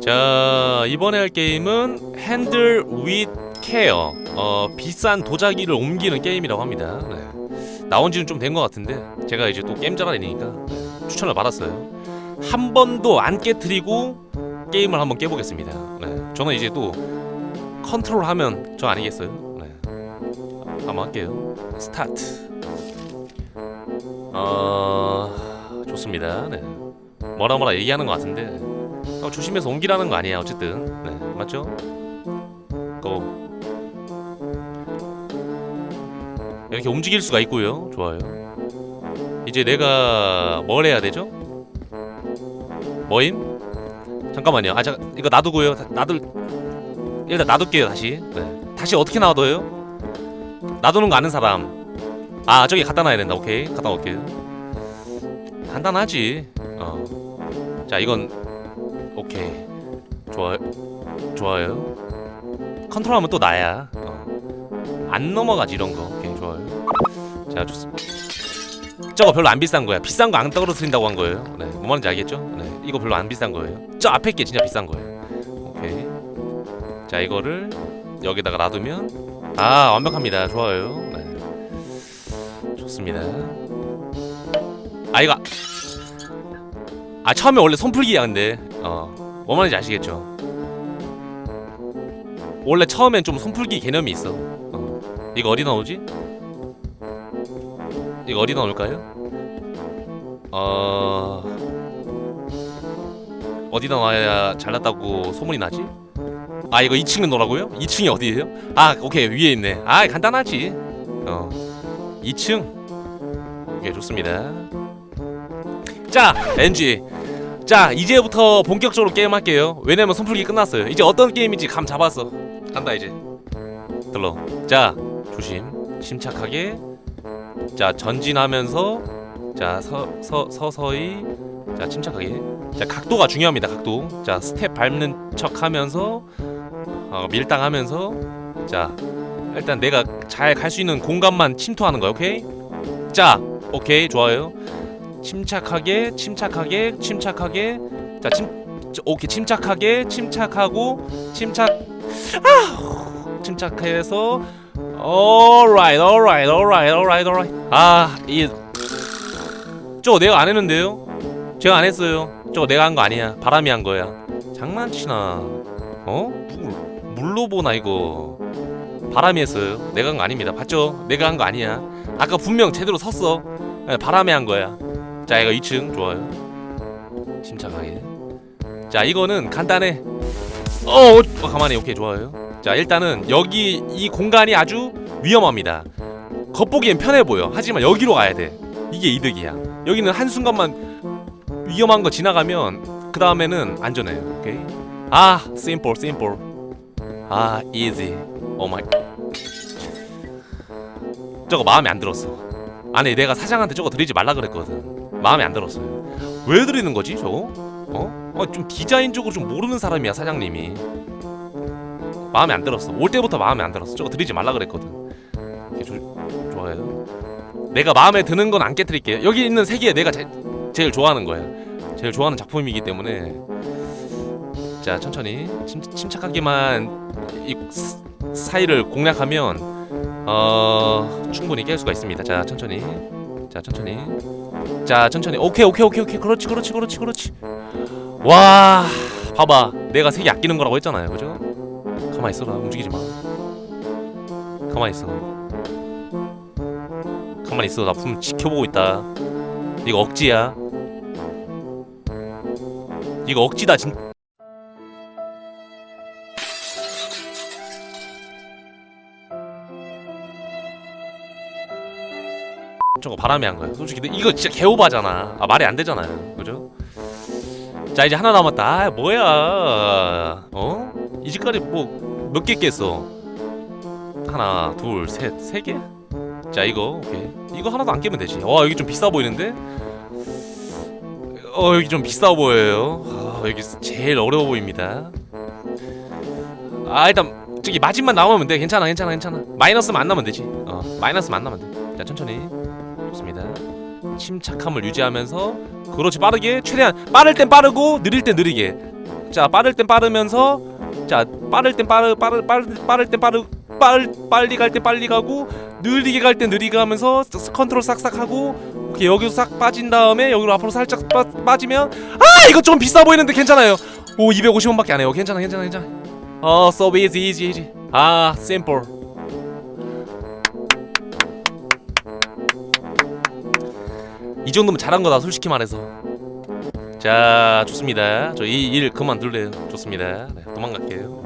자 이번에 할 게임은 핸들 윗 케어 어 비싼 도자기를 옮기는 게임이라고 합니다 네. 나온 지는 좀 된 것 같은데 제가 이제 또 게임 자가이니까 추천을 받았어요 한 번도 안 깨트리고 게임을 한번 깨보겠습니다 네. 저는 이제 또 컨트롤 하면 저 아니겠어요 네. 한번 할게요 스타트 어 좋습니다 네. 뭐라 뭐라 얘기하는 것 같은데 어, 조심해서 옮기라는 거 아니야 어쨌든 네 맞죠? 고 이렇게 움직일 수가 있고요 좋아요 이제 내가 뭘 해야 되죠? 뭐임? 잠깐만요 아 자, 이거 놔두고요 다- 놔둘 일단 놔둘게요 다시 네. 다시 어떻게 놔둬요? 놔두는 거 아는 사람 아 저기 갖다 놔야 된다 오케이 갖다 놓을게요 간단하지 어. 자 이건 오케이. 좋아요 좋아요. 컨트롤하면 또 나야. 어. 안 넘어가지 이런 거. 오케이 좋아요. 자 좋습니다. 저거 별로 안 비싼 거야. 비싼 거 안 떨어뜨린다고 한 거예요? 네뭔 말인지 알겠죠? 네 이거 별로 안 비싼 거예요. 저 앞에 게 진짜 비싼 거예요. 오케이. 자 이거를 여기다가 놔두면 아 완벽합니다. 좋아요. 네. 좋습니다. 아 이거 아 처음에 원래 손풀기야 근데 어 뭔 말인지 아시겠죠 원래 처음엔 좀 손풀기 개념이 있어 어. 이거 어디다 놓지? 이거 어디다 놓을까요? 어... 어디다 놔야 잘났다고 소문이 나지? 아 이거 2층은 놓으라고요? 2층이 어디예요? 아 오케이 위에 있네 아 간단하지 어 2층 오케이 좋습니다 자 NG 자 이제부터 본격적으로 게임 할게요. 왜냐면 손풀기 끝났어요. 이제 어떤 게임인지 감 잡았어. 간다 이제. 들러. 자 조심. 침착하게. 자 전진하면서. 자 서, 서, 서서히. 자 침착하게. 자 각도가 중요합니다 각도. 자 스텝 밟는 척 하면서. 어, 밀당하면서. 자 일단 내가 잘 갈 수 있는 공간만 침투하는 거야 오케이? 자 오케이 좋아요 침착하게 침착하게 침착하게. 자침 오케이. 침착하게 침착하고 침착 아 침착해서. Alright alright alright alright alright. 아이 저거 내가 안 했는데요? 제가 안 했어요. 저거 내가 한 거 아니야. 바람이 한 거야. 장난치나. 어? 물, 물로 보나 이거? 바람이 했어요. 내가 한 거 아닙니다. 봤죠? 내가 한 거 아니야. 아까 분명 제대로 섰어. 네, 바람이 한 거야 자 이거 2층 좋아요. 침착하게. 자 이거는 간단해. 어, 어 가만히 오케이 좋아요. 자 일단은 여기 이 공간이 아주 위험합니다. 겉보기엔 편해 보여. 하지만 여기로 가야 돼. 이게 이득이야. 여기는 한순간만 위험한 거 지나가면 그 다음에는 안전해요. 오케이? 아 심플 심플 아 easy. 오 마이 저거 마음에 안 들었어. 아니 내가 사장한테 저거 드리지 말라 그랬거든 마음에 안 들었어요. 왜 드리는 거지 저거? 어? 어, 좀 디자인적으로 좀 모르는 사람이야 사장님이. 마음에 안 들었어. 올 때부터 마음에 안 들었어. 저거 드리지 말라 그랬거든. 조, 좋아요? 내가 마음에 드는 건 안 깨뜨릴게요 여기 있는 세 개 내가 제, 제일 좋아하는 거야. 제일 좋아하는 작품이기 때문에. 자 천천히. 침, 침착하게만 이 스- 사이를 공략하면 어 충분히 깰 수가 있습니다. 자 천천히. 자 천천히 자 천천히. 오케이 오케이 오케이 오케이. 그렇지 그렇지 그렇지 그렇지. 와 봐봐. 내가 세개 아끼는 거라고 했잖아요. 그죠? 가만히 있어라. 움직이지 마. 가만히 있어. 가만히 있어. 나 분명 지켜보고 있다. 이거 억지야. 이거 억지다 진 저거 바람이 한 거야 솔직히 근데 이거 진짜 개오바잖아. 아 말이 안 되잖아요. 그죠? 자 이제 하나 남았다. 아 뭐야? 어? 이제까지 뭐 몇 개 깼어? 하나 둘 셋 세 개? 자 이거 오케이. 이거 하나도 안 깨면 되지. 와 여기 좀 비싸 보이는데? 어 여기 좀 비싸 보여요. 아, 여기 제일 어려워 보입니다. 아 일단 저기 마진만 나오면 돼. 괜찮아 괜찮아 괜찮아. 마이너스만 안 나면 되지. 어 마이너스만 안 나면 돼 자 천천히 좋습니다. 침착함을 유지하면서 그렇지 빠르게. 최대한 빠를 땐 빠르고 느릴 땐 느리게. 자 빠를 땐 빠르면서 자 빠를 땐 빠르 빠르 빠르 빠를 땐 빠르 빨 빨리 갈 때 빨리 가고 느리게 갈 때 느리게 하면서 스- 컨트롤 싹싹 하고 오케이 여기서 싹 빠진 다음에 여기로 앞으로 살짝 빠, 빠지면 아 이거 좀 비싸 보이는데 괜찮아요. 오 250원밖에 안 해요. 괜찮아 괜찮아 괜찮아. 어 so easy easy easy. 아 simple 이 정도면 잘한 거다 솔직히 말해서. 자 좋습니다. 저 이 일 그만둘래요. 좋습니다. 네, 도망갈게요